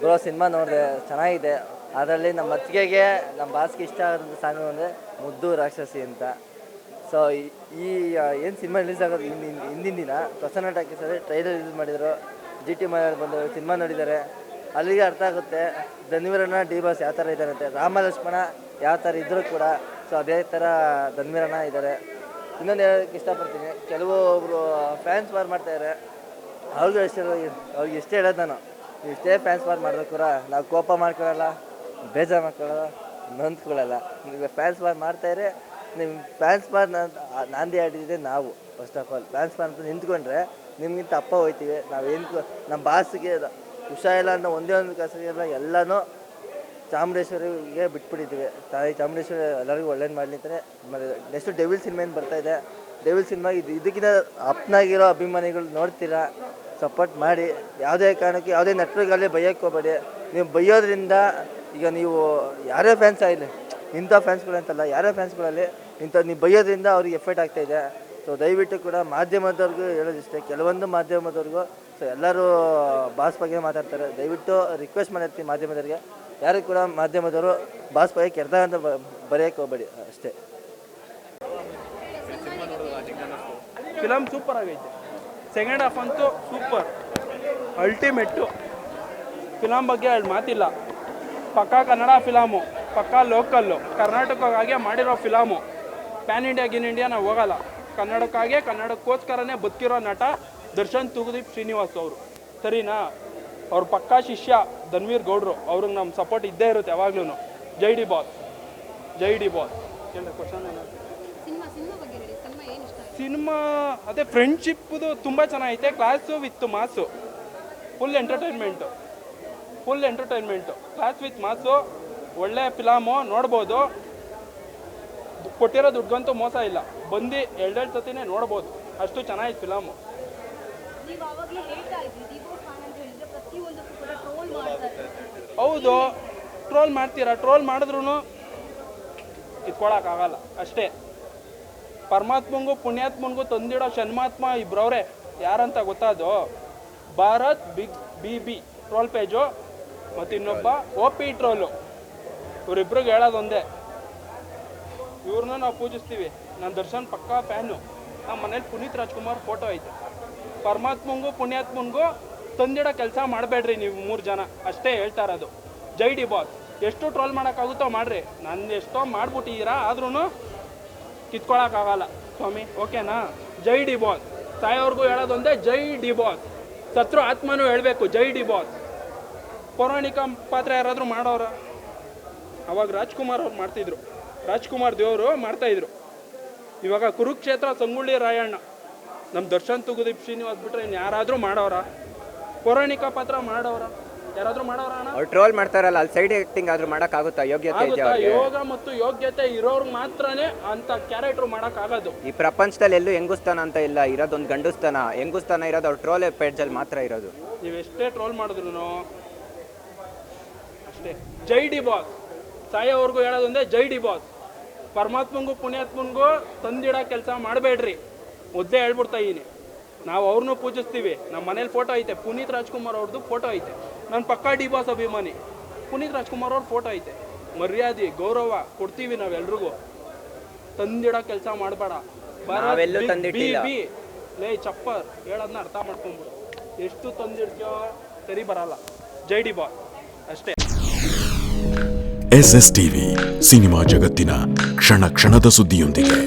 Bro, cinema ನೋಡಿದೆ, ಚೆನ್ನಾಗಿದೆ. ಅದರಲ್ಲಿ ನಮ್ಮ ಅತ್ತಿಗೆಗೆ ನಮ್ಮ ಬಾಸ್ಗೆ ಇಷ್ಟ ಆಗೋದಂಥ ಸಾಂಗು ಅಂದರೆ ಮುದ್ದು ರಾಕ್ಷಸಿ ಅಂತ. ಸೊ ಈ ಏನು ಸಿನಿಮಾ ರಿಲೀಸ್ ಆಗೋದು ಹಿಂದಿನ ಹಿಂದಿನ ದಿನ? ಪ್ರಸನ್ನ ಟಾಕೀಸಲ್ಲಿ ಟ್ರೈಲರ್ ರಿಲೀಸ್ ಮಾಡಿದರು. ಜಿ ಟಿ ಮನೆಯಲ್ಲಿ ಬಂದು ಸಿನಿಮಾ ನೋಡಿದ್ದಾರೆ. ಅಲ್ಲಿಗೆ ಅರ್ಥ ಆಗುತ್ತೆ, ಧನ್ವೀರಣ್ಣ, ಡಿ ಬಾಸ್ ಯಾವ ಥರ ಇದ್ದಾರೆ ಅಂತ. ರಾಮ ಲಕ್ಷ್ಮಣ ಯಾವ ಥರ ಇದ್ದರೂ ಕೂಡ ಸೊ ಅದೇ ಥರ ಧನ್ವೀರಣ್ಣ ಇದ್ದಾರೆ. ಇನ್ನೊಂದು ಹೇಳೋಕ್ಕೆ ಇಷ್ಟಪಡ್ತೀನಿ ಕೆಲವೊಬ್ಬರು ಫ್ಯಾನ್ಸ್ ಬಾರ್ ಮಾಡ್ತಾಯಿದ್ದಾರೆ ಅವ್ರಿಗೂ ಎಷ್ಟು ಅವ್ರಿಗೆ ಎಷ್ಟು ಹೇಳೋದು ನಾನು. ಇಷ್ಟೇ ಫ್ಯಾನ್ಸ್ ಫಾರ್ ಮಾಡಿದ್ರು ಕೂಡ ನಾವು ಕೋಪ ಮಾಡ್ಕೊಳ್ಳಲ್ಲ, ಬೇಜಾರು ಮಾಡ್ಕೊಳ್ಳಲ್ಲ, ನೊಂದ್ಕೊಳ್ಳಲ್ಲ. ನೀವು ಫ್ಯಾನ್ಸ್ ಮಾಡ್ತಾ ಮಾಡ್ತಾಯಿದ್ರೆ ನಿಮ್ಮ ಫ್ಯಾನ್ಸ್ ಫಾರ್ ನಾಂದಿ ಆಡಿದ್ದೆ ನಾವು first of all fans for ಅಂತ ನಿಂತ್ಕೊಂಡ್ರೆ ನಿಮ್ಗಿಂತ ಅಪ್ಪ ಹೋಯ್ತೀವಿ. ನಾವು ಏನು ನಮ್ಮ ಬಾಸಿಗೆ ಹುಷಾರಿಲ್ಲ ಅಂತ ಒಂದೇ ಒಂದು ಕಸಿಗೆಲ್ಲ ಎಲ್ಲನೂ ಚಾಮುಂಡೇಶ್ವರಿಗೆ ಬಿಟ್ಬಿಟ್ಟಿದ್ದೀವಿ ತಾಯಿ ಚಾಮುಂಡೇಶ್ವರಿ ಎಲ್ಲರಿಗೂ ಒಳ್ಳೇದು ಮಾಡಲಿ ಅಂತಾನೆ. ನೆಕ್ಸ್ಟ್ ಡೆವಿಲ್ ಸಿನಿಮಾ ಏನು ಬರ್ತಾ ಇದೆ? ಡೆವಿಲ್ ಸಿನಿಮಾ ಇದು, ಇದಕ್ಕಿಂತ ಅಪ್ನಾಗಿರೋ ಅಭಿಮಾನಿಗಳು ನೋಡ್ತೀರಾ? ಸಪೋರ್ಟ್ ಮಾಡಿ, ಯಾವುದೇ ಕಾರಣಕ್ಕೆ, ಯಾವುದೇ ನಟರಿಗಾಗಲಿ ಬೈಯೋಕ್ಕೆ ಹೋಗಬೇಡಿ ನೀವು ಬೈಯೋದ್ರಿಂದ ಈಗ ನೀವು ಯಾರೇ ಫ್ಯಾನ್ಸ್ ಆಗಲಿ, ಇಂಥ ಫ್ಯಾನ್ಸ್ಗಳು ಅಂತಲ್ಲ, ಯಾರೇ ಫ್ಯಾನ್ಸ್ಗಳಲ್ಲಿ ಇಂಥ ನೀವು ಬೈಯೋದ್ರಿಂದ ಅವ್ರಿಗೆ ಎಫೆಕ್ಟ್ ಆಗ್ತಾ ಇದೆ. ಸೊ ದಯವಿಟ್ಟು ಕೂಡ ಮಾಧ್ಯಮದವ್ರಿಗೂ ಹೇಳೋದಿಷ್ಟೇ, ಕೆಲವೊಂದು ಮಾಧ್ಯಮದವ್ರಿಗೂ ಸೊ ಎಲ್ಲರೂ ಬಾಸ್ ಬಗ್ಗೆ ಮಾತಾಡ್ತಾರೆ. ದಯವಿಟ್ಟು ರಿಕ್ವೆಸ್ಟ್ ಮಾಡಿರ್ತೀನಿ ಮಾಧ್ಯಮದವ್ರಿಗೆ. ಯಾರು ಕೂಡ ಮಾಧ್ಯಮದವರು ಬಾಸ್ ಬಗ್ಗೆ ಕೆಡ್ದ ಅಂತ ಬರೆಯೋಕ್ಕೆ ಹೋಗಬೇಡಿ ಅಷ್ಟೇ. ಫಿಲಮ್ ಸೂಪರ್ ಆಗೈತೆ. ಸೆಕೆಂಡ್ ಹಾಫ್ ಅಂತೂ ಸೂಪರ್ ಅಲ್ಟಿಮೇಟು ಫಿಲಮ್ ಬಗ್ಗೆ ಎರಡು ಮಾತಿಲ್ಲ. ಪಕ್ಕಾ ಕನ್ನಡ ಫಿಲಮು ಪಕ್ಕಾ ಲೋಕಲ್ಲು ಕರ್ನಾಟಕಕ್ಕಾಗೆ ಮಾಡಿರೋ ಫಿಲಮು ಪ್ಯಾನ್ ಇಂಡಿಯಾ ಗಿನ್ ಇಂಡಿಯಾ ನಾವು ಹೋಗಲ್ಲ. ಕನ್ನಡಕ್ಕಾಗೆ, ಕನ್ನಡಕ್ಕೋಸ್ಕರನೇ ಬದುಕಿರೋ ನಟ ದರ್ಶನ್ ತುಗುದೀಪ್ ಶ್ರೀನಿವಾಸ್ ಅವರು. ಸರಿನಾ? ಅವ್ರ ಪಕ್ಕಾ ಶಿಷ್ಯ ಧನ್ವೀರ್ ಗೌಡ್ರು. ಅವ್ರಿಗೆ ನಮ್ಮ ಸಪೋರ್ಟ್ ಇದ್ದೇ ಇರುತ್ತೆ ಯಾವಾಗ್ಲೂ ಜೈ ಡಿ ಬಾಸ್. ಜೈ ಡಿ ಬಾಸ್. ಕ್ವಶನ್ ಏನಾದ್ರು? ಸಿನಿಮಾ ಅದೇ ಫ್ರೆಂಡ್ಶಿಪ್ದು ತುಂಬ ಚೆನ್ನಾಗೈತೆ class with mass. Full entertainment full entertainment class with mass ಒಳ್ಳೆ ಫಿಲಾಮು ನೋಡ್ಬೋದು. ಕೊಟ್ಟಿರೋ ದುಡ್ಗಂತೂ ಮೋಸ ಇಲ್ಲ. ಬಂದು ಎರಡೆರಡು ಸತಿನೇ ನೋಡ್ಬೋದು. ಅಷ್ಟು ಚೆನ್ನಾಗಿತ್ತು ಫಿಲಾಮು. ಹೌದು ಟ್ರೋಲ್ ಮಾಡ್ತೀರಾ? ಟ್ರೋಲ್ ಮಾಡಿದ್ರು ಕೊಡೋಕ್ಕಾಗಲ್ಲ ಅಷ್ಟೇ. ಪರಮಾತ್ಮಂಗೂ ಪುಣ್ಯಾತ್ಮನಿಗೂ ತಂದಿಡೋ ಶನ್ಮಾತ್ಮ ಇಬ್ಬರವ್ರೆ ಯಾರಂತ ಗೊತ್ತಾದು Bharat big B B troll page ಮತ್ತು ಇನ್ನೊಬ್ಬ ಓ ಪಿ ಟ್ರೋಲು. ಇವರಿಬ್ರಿಗೆ ಹೇಳೋದೊಂದೇ. ಇವ್ರನ್ನ ನಾವು ಪೂಜಿಸ್ತೀವಿ. ನನ್ನ ದರ್ಶನ್ ಪಕ್ಕಾ ಫ್ಯಾನು. ನಮ್ಮ ಮನೇಲಿ ಪುನೀತ್ ರಾಜ್ಕುಮಾರ್ ಫೋಟೋ ಐತೆ. ಪರಮಾತ್ಮಂಗೂ ಪುಣ್ಯಾತ್ಮನಿಗೂ ತಂದಿಡೋ ಕೆಲಸ ಮಾಡಬೇಡ್ರಿ ನೀವು ಮೂರು ಜನ. ಅಷ್ಟೇ ಹೇಳ್ತಾ ಇರೋದು. ಜೈ ಡಿ ಬಾಸ್. ಎಷ್ಟು ಟ್ರೋಲ್ ಮಾಡೋಕ್ಕಾಗುತ್ತೋ ಮಾಡ್ರಿ. ನಾನು ಎಷ್ಟೋ ಮಾಡ್ಬಿಟ್ಟಿದ್ದೀರಾ ಆದ್ರೂ ಕಿತ್ಕೊಳಕ್ಕಾಗಲ್ಲ. ಸ್ವಾಮಿ, ಓಕೆನಾ? ಜೈ ಡಿ ಬಾಸ್ ಸಾಯೋರ್ಗೂ ಹೇಳೋದೊಂದೇ ಜೈ ಡಿ ಬಾಸ್ ಸತ್ರು ಆತ್ಮನೂ ಹೇಳಬೇಕು, ಜೈ ಡಿ ಬಾಸ್ ಪೌರಾಣಿಕ ಪಾತ್ರ ಯಾರಾದರೂ ಮಾಡೋರ? ಅವಾಗ ರಾಜ್ಕುಮಾರ್ ಅವ್ರು ಮಾಡ್ತಿದ್ರು. ರಾಜ್ಕುಮಾರ್ ದೇವರು ಮಾಡ್ತಾಯಿದ್ರು ಇವಾಗ ಕುರುಕ್ಷೇತ್ರ ಸಂಗೊಳ್ಳಿ ರಾಯಣ್ಣ. ನಮ್ಮ ದರ್ಶನ್ ತುಗುದೀಪ್ ಶ್ರೀನಿವಾಸ್ ಬಿಟ್ರೆ ಇನ್ನು ಯಾರಾದರೂ ಮಾಡೋರ? ಪೌರಾಣಿಕ ಪಾತ್ರ ಮಾಡೋರ? ಯಾರಾದರೂ ಮಾಡೋರ ಅವ್ರು ಟ್ರೋಲ್ ಮಾಡ್ತಾರಲ್ಲ ಅಲ್ಲಿ ಸೈಡ್ ಆಕ್ಟಿಂಗ್ ಆದ್ರೂ ಮಾಡಕ್ಕಾಗುತ್ತಾ ಯೋಗ್ಯತೆ ಇದೆಯಾ ಆಗುತ್ತಾ ಅವ್ರಿಗೆ? ಯೋಗ ಮತ್ತು ಯೋಗ್ಯತೆ ಇರೋರು ಮಾತ್ರನೇ ಅಂತ ಕ್ಯಾರೆಕ್ಟರ್ ಆಗೋದು. ಈ ಪ್ರಪಂಚದಲ್ಲಿ ಎಲ್ಲೂ ಹೆಂಗುಸ್ತಾನ ಅಂತ ಇಲ್ಲ ಇರೋದೊಂದು ಗಂಡುಸ್ತಾನ. ಹೆಂಗುಸ್ತಾನ ಇರೋದು ಅವ್ರು ಟ್ರೋಲ್ ಪೇಜಲ್ಲಿ ಮಾತ್ರ ಇರೋದು. ನೀವು ಎಷ್ಟೇ ಟ್ರೋಲ್ ಮಾಡಿದ್ರು ಅಷ್ಟೇ. ಜೈ ಡಿ ಬಾಸ್. ಸಾಯೋವರೆಗೂ ಹೇಳೋದೊಂದೇ ಜೈ ಡಿ ಬಾಸ್. ಪರಮಾತ್ಮಂಗೂ ಪುಣ್ಯಾತ್ಮನ್ಗೂ ತಂದಿಡೋ ಕೆಲಸ ಮಾಡಬೇಡ್ರಿ. ಮುದ್ದೆ ಹೇಳ್ಬಿಡ್ತಾ ಇದೀನಿ. ನಾವು ಅವ್ರನ್ನೂ ಪೂಜಿಸ್ತೀವಿ. ನಮ್ಮ ಮನೇಲಿ ಫೋಟೋ ಐತೆ. ಪುನೀತ್ ರಾಜ್ಕುಮಾರ್ ಅವ್ರದ್ದು ಫೋಟೋ ಐತೆ. ನಾನು ಪಕ್ಕಾ ಡಿ ಬಾಸ್ ಅಭಿಮಾನಿ. ಪುನೀತ್ ರಾಜ್ಕುಮಾರ್ ಅವ್ರ ಫೋಟೋ ಐತೆ. ಮರ್ಯಾದೆ ಗೌರವ ಕೊಡ್ತೀವಿ ನಾವೆಲ್ರಿಗೂ. ತಂದಿಡೋ ಕೆಲಸ ಮಾಡಬೇಡ. ಲೇ ಚಪ್ಪರ್ ಹೇಳೋದನ್ನ ಅರ್ಥ ಮಾಡ್ಕೊಂಬಿಡು. ಎಷ್ಟು ತಂದಿಡ್ತೀಯೋ ಸರಿ ಬರಲ್ಲ. ಜೈ ಡಿ ಬಾಸ್ ಅಷ್ಟೇ. ಎಸ್ ಎಸ್ ಟಿವಿ ಸಿನಿಮಾ ಜಗತ್ತಿನ ಕ್ಷಣ ಕ್ಷಣದ ಸುದ್ದಿಯೊಂದಿಗೆ.